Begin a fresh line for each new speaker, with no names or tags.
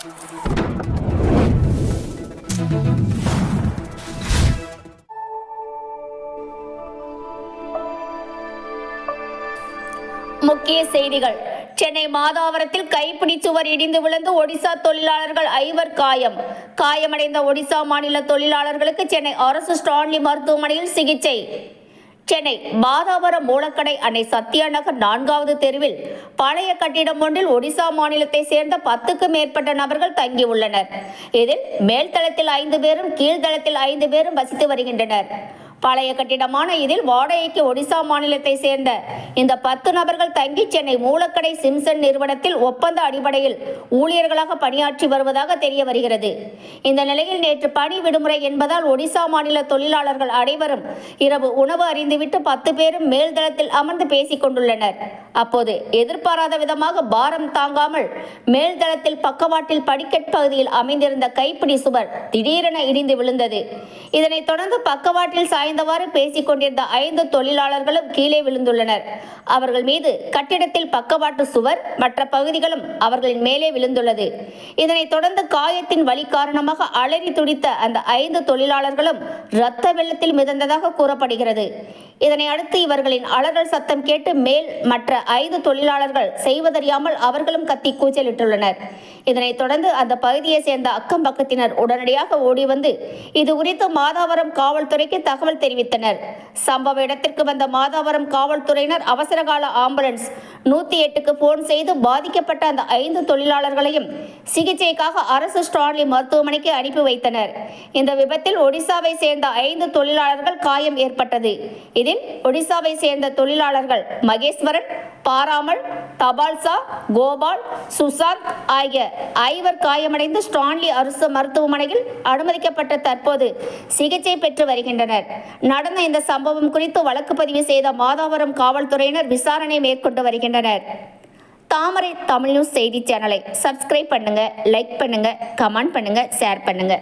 முக்கிய செய்திகள். சென்னை மாதாவரத்தில் கைப்பிடி சுவர் இடிந்து விழுந்து ஒடிசா தொழிலாளர்கள் ஐவர் காயம். காயமடைந்த ஒடிசா மாநில தொழிலாளர்களுக்கு சென்னை அரசு ஸ்டான்லி மருத்துவமனையில் சிகிச்சை. சென்னை மாதாவரம் மூலக்கடை அன்னை சத்யா நகர் நான்காவது தெருவில் பழைய கட்டிடம் ஒன்றில் ஒடிசா மாநிலத்தை சேர்ந்த பத்துக்கு மேற்பட்ட நபர்கள் தங்கியுள்ளனர். இதில் மேல்தளத்தில் ஐந்து பேரும் கீழ்தளத்தில் ஐந்து பேரும் வசித்து வருகின்றனர். பழைய கட்டிடமான இதில் வாடகைக்கு ஒடிசா மாநிலத்தை சேர்ந்த இந்த பத்து நபர்கள் தங்கி சென்னை மூலக்கடை சிம்சன் நிறுவனத்தில் ஒப்பந்த அடிப்படையில் ஊழியர்களாக பணியாற்றி வருவதாக தெரிய வருகிறது. இந்த நிலையில் நேற்று பணி விடுமுறை என்பதால் ஒடிசா மாநில தொழிலாளர்கள் அனைவரும் இரவு உணவு அறிந்துவிட்டு பத்து பேரும் மேல்தளத்தில் அமர்ந்து பேசிக் கொண்டுள்ளனர். அப்போது எதிர்பாராத விதமாக பாரம் தாங்காமல் மேல்தளத்தில் பக்கவாட்டில் படிக்கட் பகுதியில் அமைந்திருந்த கைப்பிடி சுவர் திடீரென இடிந்து விழுந்தது. இதனைத் தொடர்ந்து பக்கவாட்டில் சாய் சாய்ந்தவாறு பேசிக் கொண்டிருந்த ஐந்து தொழிலாளர்களும் கீழே விழுந்துள்ளனர். அவர்கள் மீது கட்டிடத்தில் பக்கவாட்டு சுவர் மற்ற பகுதிகளும் அவர்களின் மேலே விழுந்துள்ளது. இதனைத் தொடர்ந்து காயத்தின் வலி காரணமாக அலறி துடித்த அந்த ஐந்து தொழிலாளர்களும் இரத்த வெள்ளத்தில் மிதந்ததாக கூறப்படுகிறது. இதனை அடுத்து இவர்களின் அலறல் சத்தம் கேட்டு மேல் மற்ற ஐந்து தொழிலாளர்கள் செய்வதறியாமல் அவர்களும் கத்தி கூச்சலிட்டுள்ளனர். இதனைத் தொடர்ந்து அந்த பகுதியை சேர்ந்த அக்கம் பக்கத்தினர் உடனடியாக ஓடி வந்து இது குறித்து மாதாவரம் காவல்துறைக்கு தகவல் தெரிவித்தனர். சம்பவ இடத்திற்கு வந்த மாதாவரம் காவல்துறையினர் அவசரகால ஆம்புலன்ஸ் நூத்தி எட்டுக்கு போன் செய்து பாதிக்கப்பட்ட அந்த ஐந்து தொழிலாளர்களையும் சிகிச்சைக்காக அரசு ஸ்டான்லி மருத்துவமனைக்கு அனுப்பி வைத்தனர். இந்த விபத்தில் ஒடிசாவை சேர்ந்த ஐந்து தொழிலாளர்கள் காயம் ஏற்பட்டது. இதில் ஒடிசாவை சேர்ந்த தொழிலாளர்கள் மகேஸ்வரன் பாராமல் தபால்சா கோபால் சுசாந்த் ஆகிய ஐவர் காயமடைந்து ஸ்டான்லி அரசு மருத்துவமனையில் அனுமதிக்கப்பட்ட தற்போது சிகிச்சை பெற்று வருகின்றனர். நடந்த இந்த சம்பவம் குறித்து வழக்கு பதிவு செய்த மாதாவரம் காவல்துறையினர் விசாரணை மேற்கொண்டு வருகின்றனர். வருகின்றனர் தாமரை தமிழ் நியூஸ் செய்தி சேனலை சப்ஸ்கிரைப் பண்ணுங்க லைக் பண்ணுங்க கமெண்ட் பண்ணுங்க ஷேர் பண்ணுங்க.